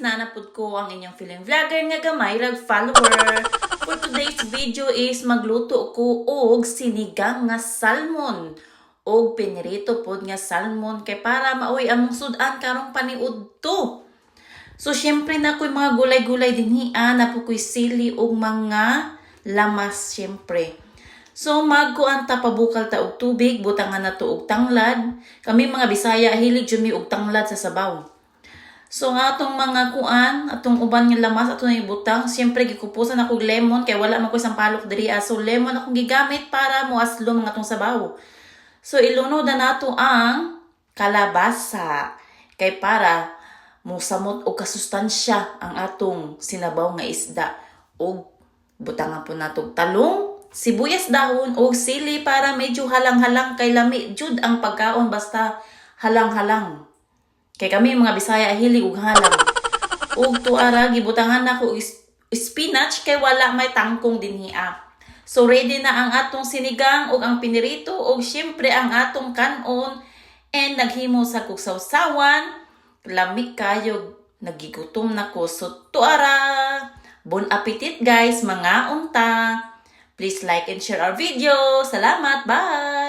nanapod ko ang inyong feeling vlogger nga gamay rag follower. For today's video is magluto ko og sinigang nga salmon og pinirito pod nga salmon kay para maoy among sudan karong paniudto. So syempre na ko'y mga gulay-gulay dinhi na po sili og mga lamas syempre. So magkuan ta pabukal ta og tubig, butangan na to og tanglad. Kami mga Bisaya hilig jud mi og tanglad sa sabaw. So nga atong mga kuan, atong uban nga lamas ato na ibutang, siyempre gikupusan ako og lemon kay wala man ko isang palok diri ah. So lemon akong gigamit para mo aslom nga atong sabaw. So ilunod na nato ang kalabasa kay para musamot og kasustansya ang atong sinabaw nga isda og butangan po nato og talong sibuyas dahon o sili para medyo halang-halang kay lami jud ang pagkaon basta halang-halang. Kay kami mga Bisaya hilig og halang. ug tuara gibutangan nako spinach kay wala may tangkong dinhi ah. So ready na ang atong sinigang ug ang pinirito ug syempre ang atong kanon and naghimo sa kugsawsawan. Lami kayo nagigutom na ko. So tuara. Bon appetit guys, mga unta. Please like and share our video. Salamat. Bye!